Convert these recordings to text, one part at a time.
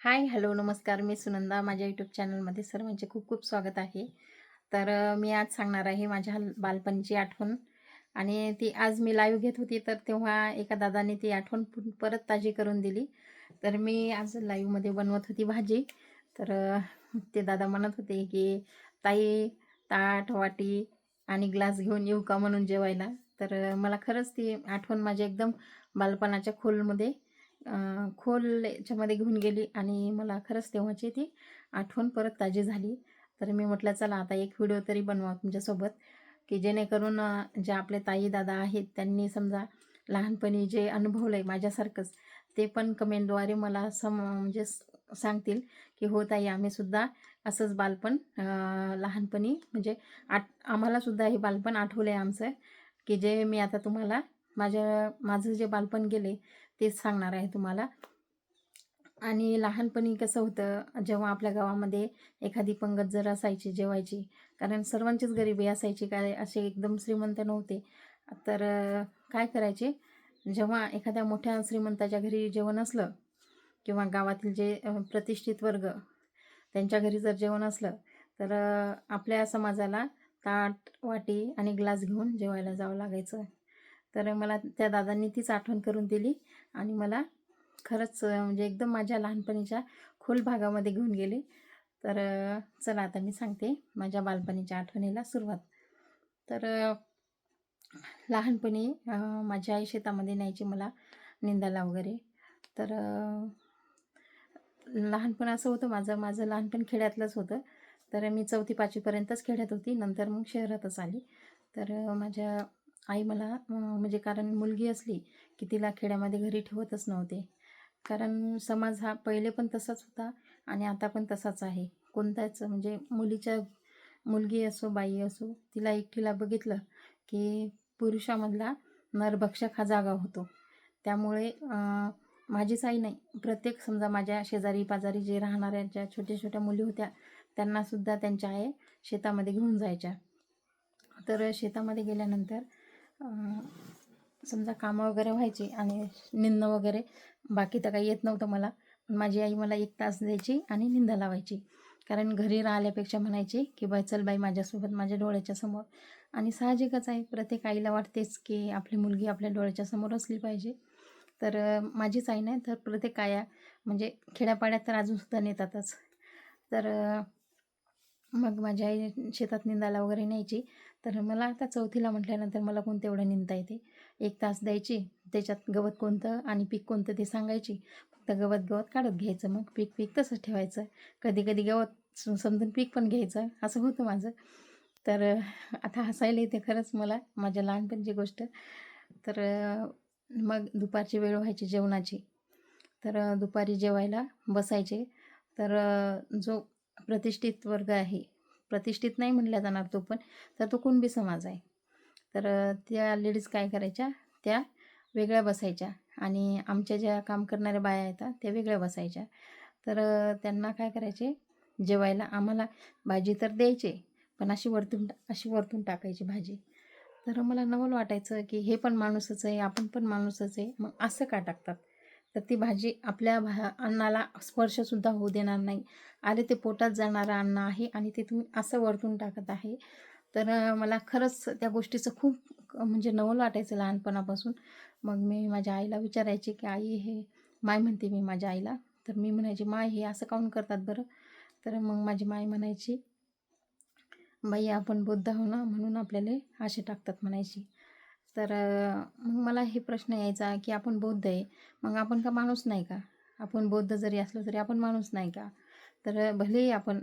Hi hello नमस्कार. मी सुनंदा. माझ्या YouTube चॅनलमध्ये सर्वांचे खूप खूप स्वागत आहे. तर मी आज सांगणार आहे माझ्या हल- बालपणीची आठवण. आणि ती आज मी लाईव्ह घेत होती तर तेव्हा एका दादाने ती आठवण परत ताजी करून दिली. तर मी आज लाईव्हमध्ये बनवत होती भाजी. तर ते दादा म्हणत होते की ताई ताट वाटी आणि ग्लास घेऊन येऊ का म्हणून जेवायला? तर मला खरंच ती आठवण माझ्या एकदम बालपणाच्या खोलमध्ये खोल याच्यामध्ये घेऊन गेली आणि मला खरंच तेव्हाची ती आठवण परत ताजी झाली. तर मी म्हटलं चला आता एक व्हिडिओ तरी बनवा तुमच्यासोबत की जेणेकरून जे आपले ताई दादा आहेत त्यांनी समजा लहानपणी जे अनुभवलं आहे माझ्यासारखंच ते पण कमेंटद्वारे मला सम म्हणजे स- सांगतील की हो ताई आम्हीसुद्धा असंच बालपण लहानपणी म्हणजे आठ आम्हालासुद्धा हे बालपण आठवलं आहे आमचं की जे मी आता तुम्हाला माझ्या माझं जे बालपण गेले तेच सांगणार आहे तुम्हाला. आणि लहानपणी कसं होतं जेव्हा आपल्या गावामध्ये एखादी पंगत जर असायची जेवायची कारण सर्वांचीच गरिबी असायची काय असे एकदम श्रीमंत नव्हते. तर काय करायचे जेव्हा एखाद्या मोठ्या श्रीमंताच्या घरी जेवण असलं किंवा गावातील जे प्रतिष्ठित वर्ग त्यांच्या घरी जर जेवण असलं तर आपल्या समाजाला ताट वाटी आणि ग्लास घेऊन जेवायला जावं लागायचं. तर मला त्या दादांनी तीच आठवण करून दिली आणि मला खरंच म्हणजे एकदम माझ्या लहानपणीच्या खोल भागामध्ये घेऊन गेले. तर चला आता मी सांगते माझ्या बालपणीच्या आठवणीला सुरुवात. तर लहानपणी माझी आई शेतामध्ये न्यायची मला निंदाला वगैरे. तर लहानपण असं होतं माझं माझं लहानपण खेड्यातलंच होतं. तर मी चौथी पाचवीपर्यंतच खेड्यात होती. नंतर मग शहरातच आली. तर माझ्या आई मला म्हणजे कारण मुलगी असली की तिला खेड्यामध्ये घरी ठेवतच नव्हते. कारण समाज हा पहिले पण तसाच होता आणि आता पण तसाच आहे. कोणताच म्हणजे मुलीच्या मुलगी असो बाई असो तिला एकटीला बघितलं की पुरुषामधला नरभक्षक हा जागा होतो. त्यामुळे माझीच आई नाही. प्रत्येक समजा माझ्या शेजारी पाजारी जे राहणाऱ्या ज्या छोट्या छोट्या मुली होत्या त्यांनासुद्धा त्यांच्या आई शेतामध्ये घेऊन जायच्या. तर शेतामध्ये गेल्यानंतर समजा कामं वगैरे व्हायची आणि निंदणं वगैरे बाकी तर काही येत नव्हतं मला. पण माझी आई मला एक तास द्यायची आणि निंदा लावायची. कारण घरी राहिल्यापेक्षा म्हणायची की बाई चल बाई माझ्यासोबत माझ्या डोळ्याच्या समोर. आणि साहजिकच आहे प्रत्येक आईला वाटतेच की आपली मुलगी आपल्या डोळ्याच्या समोर असली पाहिजे. तर माझीच आई नाही तर प्रत्येक आया म्हणजे खेड्यापाड्यात तर अजूनसुद्धा नेतातच. तर मग माझी आई शेतात निंदाला वगैरे न्यायची. तर मला आता चौथीला म्हटल्यानंतर मला कोणतं एवढं निंदता येते. एक तास द्यायची त्याच्यात गवत कोणतं आणि पीक कोणतं ते सांगायची. फक्त गवत गवत काढत घ्यायचं मग पीक पीक तसंच ठेवायचं. कधी कधी गवत समजून पीक पण घ्यायचं असं होतं माझं. तर आता हसायला येते खरंच मला माझ्या लहानपणची गोष्ट. तर मग दुपारची वेळ व्हायची जेवणाची. तर दुपारी जेवायला बसायचे. तर जो प्रतिष्ठित वर्ग आहे प्रतिष्ठित नाही म्हणल्या जाणार तो पण तर तो कुणबी समाज आहे. तर त्या लेडीज काय करायच्या? त्या वेगळ्या बसायच्या आणि आमच्या ज्या काम करणाऱ्या बाया येतात त्या वेगळ्या बसायच्या. तर त्यांना काय करायचे? जेवायला आम्हाला भाजी तर द्यायचे पण अशी वरतून अशी वरतून टाकायची भाजी. तर मला नवल वाटायचं की हे पण माणूसच आहे आपण पण माणूसच आहे मग असं का टाकतात? तर ती भाजी आपल्या भा अन्नाला स्पर्शसुद्धा होऊ देणार नाही. अरे ते पोटात जाणारं अन्न आहे आणि ते तुम्ही असं वरतून टाकत आहे. तर मला खरंच त्या गोष्टीचं खूप म्हणजे नवल वाटायचं लहानपणापासून. मग मी माझ्या आईला विचारायचे की आई हे माय म्हणते मी माझ्या आईला. तर मी म्हणायची माय हे असं काऊन करतात बरं? तर मग माझी माय म्हणायची बाई आपण बुद्ध हो ना म्हणून आपल्याला असे टाकतात म्हणायची. तर मग मला हे प्रश्न यायचा की आपण बौद्ध आहे मग आपण का माणूस नाही का? आपण बौद्ध जरी असलो तरी आपण माणूस नाही का? तर भलेही आपण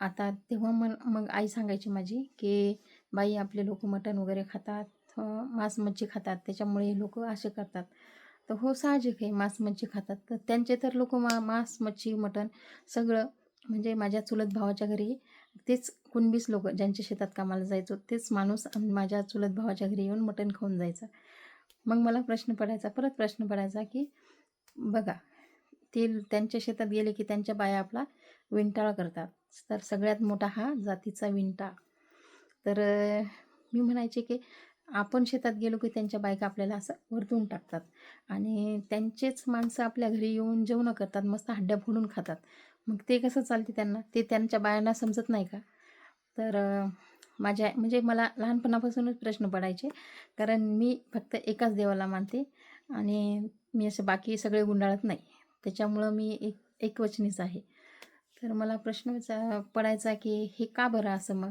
आता तेव्हा मग मग आई सांगायची माझी की बाई आपले लोक मटण वगैरे खातात मांस मच्छी खातात त्याच्यामुळे लोक असे करतात. तर हो साहजिक आहे मांस मच्छी खातात. तर त्यांचे तर लोक मा मांस मच्छी मटण सगळं म्हणजे माझ्या चुलत भावाच्या घरी तेच कुणबीस लोक ज्यांच्या शेतात कामाला जायचो तेच माणूस माझ्या चुलत भावाच्या घरी येऊन मटण खाऊन जायचा. मग मला प्रश्न पडायचा परत प्रश्न पडायचा की बघा ते त्यांच्या शेतात गेले की त्यांच्या बाया आपला विंटाळ करतात. तर सगळ्यात मोठा हा जातीचा विंटाळ. तर मी म्हणायचे की आपण शेतात गेलो की त्यांच्या बायका आपल्याला असं वरतून टाकतात आणि त्यांचेच माणसं आपल्या घरी येऊन जेवणं करतात मस्त हड्ड्या फोडून खातात. मग ते कसं चालते त्यांना? ते त्यांच्या बायांना समजत नाही का? तर माझ्या म्हणजे मला लहानपणापासूनच प्रश्न पडायचे. कारण मी फक्त एकाच देवाला मानते आणि मी असं बाकी सगळे गुंडाळत नाही. त्याच्यामुळं मी एक एकवचनीच आहे. तर मला प्रश्न विचा पडायचा की हे का बरं असं मग?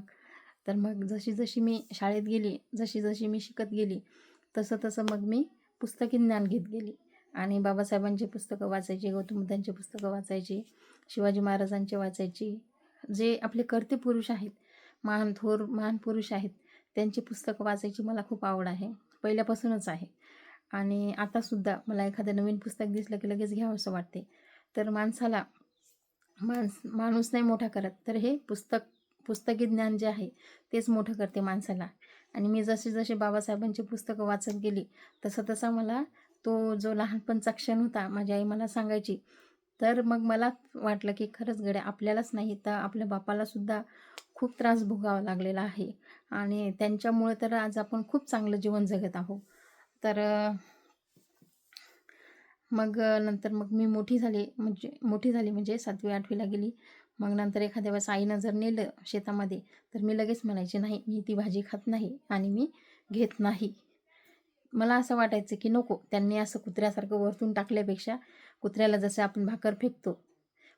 तर मग जशी जशी मी शाळेत गेली जशी जशी मी शिकत गेली तसं तसं मग मी पुस्तकी ज्ञान घेत गेली. आणि बाबासाहेबांची पुस्तकं वाचायची गौतम बुद्धांची पुस्तकं वाचायची. शिवाजी महाराजांचे वाचायची. जे आपले कर्ते पुरुष आहेत महान थोर महान पुरुष आहेत त्यांची पुस्तकं वाचायची मला खूप आवड आहे. पहिल्यापासूनच आहे. आणि आतासुद्धा मला एखादं नवीन पुस्तक दिसलं की लगेच घ्यावंसं वाटते. तर माणसाला माणस माणूस नाही मोठा करत तर हे पुस्तक पुस्तकी ज्ञान जे आहे तेच मोठं करते माणसाला. आणि मी जसे जसे बाबासाहेबांची पुस्तकं वाचत गेली तसं तसा मला तो जो लहानपणचा क्षण होता माझी आई मला सांगायची तर मग मला वाटलं की खरंच गड्या आपल्यालाच नाही तर आपल्या बापालासुद्धा खूप त्रास भोगावा लागलेला आहे. आणि त्यांच्यामुळे तर आज आपण खूप चांगलं जीवन जगत आहोत. तर मग नंतर मग मी मोठी झाली म्हणजे मोठी झाली म्हणजे सातवी आठवीला गेली. मग नंतर एखाद्या वेळेस आईनं जर नेलं शेतामध्ये तर मी लगेच म्हणायचे नाही मी ती भाजी खात नाही आणि मी घेत नाही. मला असं वाटायचं की नको त्यांनी असं कुत्र्यासारखं वरतून टाकल्यापेक्षा कुत्र्याला जसं आपण भाकर फेकतो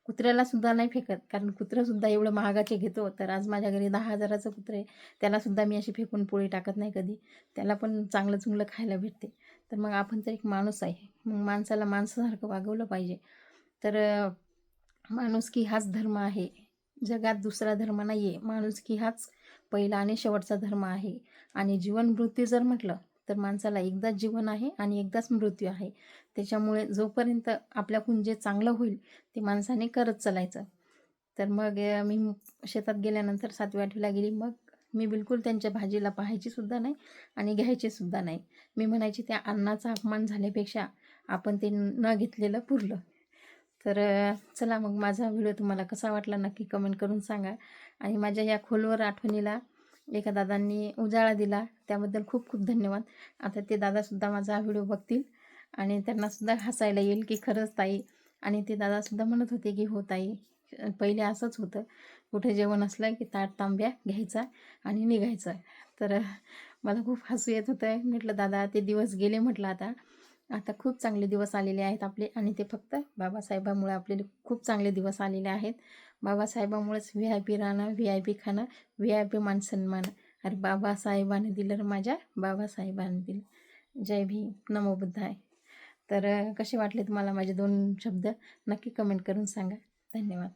कुत्र्याला सुद्धा नाही फेकत. कारण कुत्रंसुद्धा एवढं महागाचे घेतो. तर आज माझ्या घरी दहा हजाराचं कुत्रं आहे. त्यालासुद्धा मी अशी फेकून पोळी टाकत नाही कधी. त्याला पण चांगलं चुंगलं खायला भेटते. तर मग आपण तर एक माणूस आहे. मग माणसाला माणसासारखं वागवलं पाहिजे. तर माणूस माणुसकी हाच धर्म आहे. जगात दुसरा धर्म नाही आहे माणुसकी हाच पहिला आणि शेवटचा धर्म आहे. आणि जीवन मृत्यू जर म्हटलं तर माणसाला एकदाच जीवन आहे आणि एकदाच मृत्यू आहे. त्याच्यामुळे जोपर्यंत आपल्याकडून जे चांगलं होईल ते माणसाने करत चालायचं. तर मग मी शेतात गेल्यानंतर सातवी आठवीला गेली. मग मी बिलकुल त्यांच्या भाजीला पाहायचीसुद्धा नाही आणि घ्यायचीसुद्धा नाही. मी म्हणायची त्या अन्नाचा अपमान झाल्यापेक्षा आपण ते न घेतलेलं पुरलं. तर चला मग माझा व्हिडिओ तुम्हाला कसा वाटला नक्की कमेंट करून सांगा. आणि माझ्या या खोलवर आठवणीला एका दादांनी उजाळा दिला. त्याबद्दल खूप खूप धन्यवाद. आता ते दादासुद्धा माझा हा व्हिडिओ बघतील. आणि त्यांनासुद्धा हसायला येईल की खरंच ताई. आणि ते दादासुद्धा म्हणत होते की हो ताई. पहिले असंच होतं. कुठे जेवण असलं की ताट तांब्या घ्यायचा आणि निघायचं. तर मला खूप हसू येत होतं. म्हटलं दादा ते दिवस गेले म्हटलं आता. आता खूप चांगले दिवस आलेले आहेत आपले. आणि ते फक्त बाबासाहेबामुळे आपल्याला खूप चांगले दिवस आलेले आहेत. बाबासाहेबामुळेच व्ही आय पी राहणं व्ही आय पी खाणं व्ही आय पी मान सन्मान. अरे बाबासाहेबाने दिलं माझ्या बाबासाहेबाने दिलं. जय भीम. नमो बुद्धाय. तर कसे वाटले तुम्हाला माझे दोन शब्द? नक्की कमेंट करून सांगा. धन्यवाद.